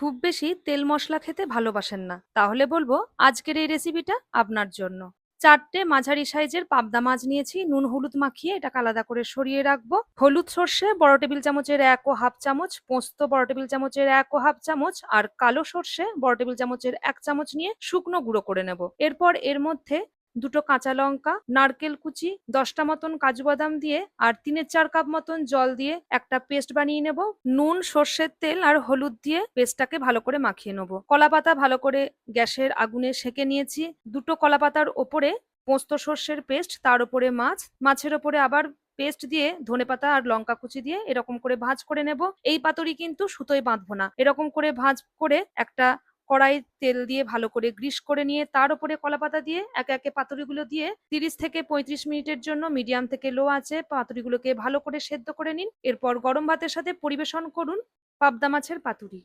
খুব বেশি তেল মশলা খেতে ভালোবাসেন না। তাহলে বলব, আজকের এই রেসিপিটা আপনার জন্য। চারটে মাঝারি সাইজের পাবদা মাছ নিয়েছি, নুন, হলুদ মাখিয়ে এটাকে আলাদা করে সরিয়ে রাখব। হলুদ সর্ষে, বড় টেবিল চামচের এক ও হাফ চামচ, পোস্ত, বড় টেবিল চামচের এক ও হাফ চামচ আর কালো সর্ষে, বড় টেবিল চামচের এক চামচ নিয়ে শুকনো গুঁড়ো করে নেব। এরপর এর মধ্যে দুটো কাঁচা লঙ্কা, নারকেল কুচি, দশটা মতন কাজু বাদাম দিয়ে আর তিনের চার কাপ মতন জল দিয়ে একটা পেস্ট বানিয়ে নেব। নুন, সর্ষের তেল আর হলুদ দিয়ে পেস্টটাকে ভালো করে মাখিয়ে নেব। কলা পাতা ভালো করে গ্যাসের আগুনে সেকে নিয়েছি। দুটো কলা পাতার ওপরে পোস্ত সর্ষের পেস্ট, তার উপরে মাছ। মাছের ওপরে আবার পেস্ট দিয়ে ধনেপাতা আর লঙ্কা কুচি দিয়ে এরকম করে ভাজ করে নেব। এই পাতুরি কিন্তু সুতোয় বাঁধবো না। এরকম করে ভাজ করে একটা কড়াই তেল দিয়ে ভালো করে গ্রিস করে নিয়ে তার উপরে কলা পাতা দিয়ে একে একে পাতুরিগুলো দিয়ে তিরিশ থেকে পঁয়ত্রিশ মিনিটের জন্য মিডিয়াম থেকে লো আছে পাতুরিগুলোকে ভালো করে সেদ্ধ করে নিন। এরপর গরম ভাতের সাথে পরিবেশন করুন পাবদা মাছের পাতুরি।